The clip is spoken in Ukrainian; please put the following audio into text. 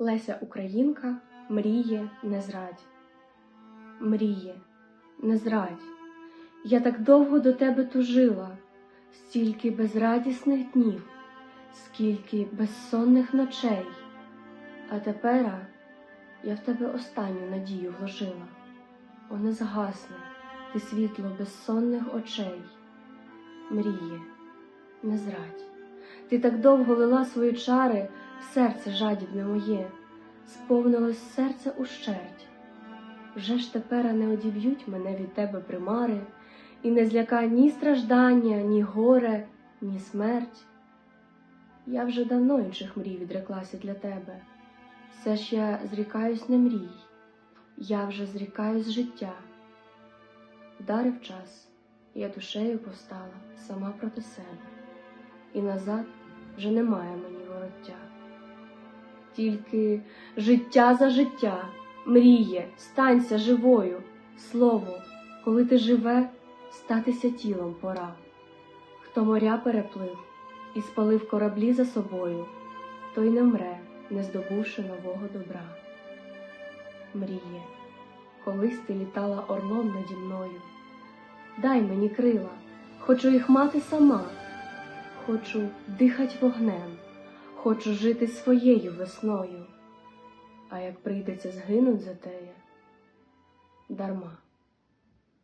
Леся Українка мріє не зрадь. Мріє, не зрадь. Я так довго до тебе тужила, стільки безрадісних днів, скільки безсонних ночей. А тепера я в тебе останню надію вложила. О, не згасне ти світло безсонних очей. Мріє, не зрадь. Ти так довго лила свої чари серце жадібне моє, сповнилось серце ущерть. Вже ж тепер не одіб'ють мене від тебе примари, і не зляка ні страждання, ні горе, ні смерть. Я вже давно інших мрій відреклася для тебе. Все ж я зрікаюсь не мрій, я вже зрікаюсь життя. Вдарив час, я душею повстала сама проти себе, і назад вже немає мені вороття. Тільки життя за життя, мріє, станься живою, слово, коли ти живе, статися тілом пора. Хто моря переплив і спалив кораблі за собою, той не мре, не здобувши нового добра. Мріє, колись ти літала орлом наді мною. Дай мені крила, хочу їх мати сама, хочу дихать вогнем, хочу жити своєю весною. А як прийдеться згинуть за теє, дарма.